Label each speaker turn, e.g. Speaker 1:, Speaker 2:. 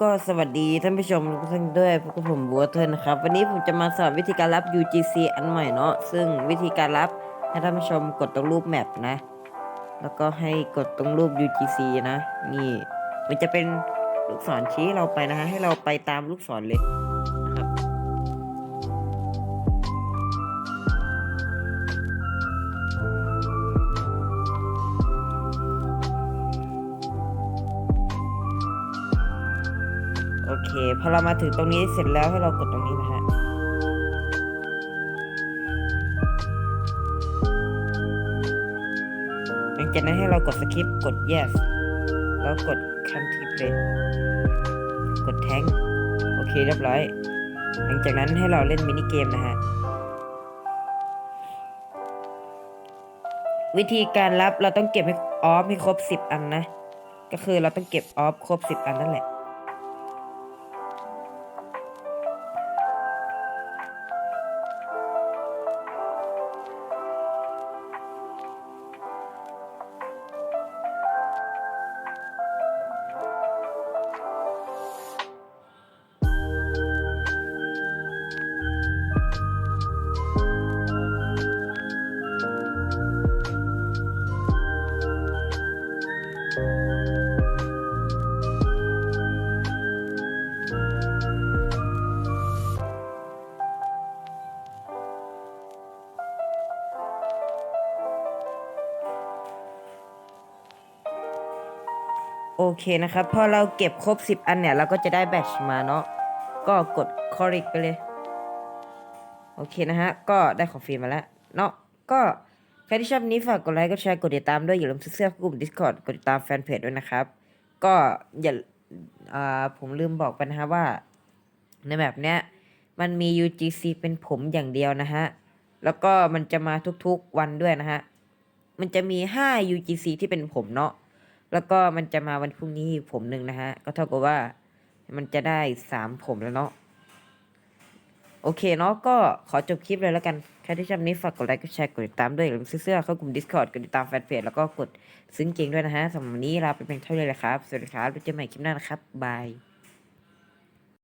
Speaker 1: ก็สวัสดีท่านผู้ชมทุกท่านด้วยพวกบผมบัวเทิร์นนะครับ วันนี้ผมจะมาสอนวิธีการรับ UGC อันใหม่เนาะซึ่งวิธีการรับให้ท่านผู้ชมกดตรงรูปแมปนะ แล้วก็ให้กดตรงรูป UGC นะ นี่ มันจะเป็นลูกศรชี้เราไปนะฮะให้เราไปตามลูกศรเลย โอเค พอเรามาถึงตรงนี้เสร็จแล้วให้เรากดตรงนี้นะฮะหลังจากนั้นให้เรากดสคริปต์กด yes แล้วกด country play กดแทงโอเคเรียบร้อย หลังจากนั้นให้เราเล่นมินิเกมนะฮะ วิธีการรับเราต้องเก็บให้ออฟให้ครบ 10 อันนะ ก็คือเราต้องเก็บออฟครบ 10 อันนั่นแหละ โอเคนะครับ พอเราเก็บครบ 10 อันเนี่ย เราก็จะได้แบตชมาเนาะก็กดคอริกไปเลย โอเคนะฮะ ก็ได้ของฟรีมาแล้ว เนาะก็ใครที่ชอบนี้ฝากกดไลค์กดแชร์กดติดตามด้วย อย่าลืมซื้อเสื้อกลุ่ม Discord กดติดตามแฟนเพจด้วยนะครับ ก็อย่าอ่าผมลืมบอกไปนะฮะว่า ในแบบเนี้ยมันมี UGC เป็นผมอย่างเดียวนะฮะ แล้วก็มันจะมาทุกๆวันด้วยนะฮะ มันจะมี 5 UGC ที่เป็นผมเนาะ แล้วก็มันจะมาวันพรุ่งนี้ผมหนึ่งนะฮะ ก็เท่ากับว่ามันจะได้สามผมแล้วเนาะ โอเคเนาะ ก็ขอจบคลิปเลยแล้วกัน ใครที่ชอบนี้ฝากกดไลค์ กดแชร์ กดติดตามด้วยอย่าลืมซื้อเสื้อเข้ากลุ่ม Discord กดติดตามแฟนเพจแล้วก็กดซึ้งเก่งด้วยนะฮะสำหรับวันนี้ลาไปเพียงเท่านี้แหละครับ สวัสดีครับไว้เจอกันใหม่คลิปหน้านะครับ บาย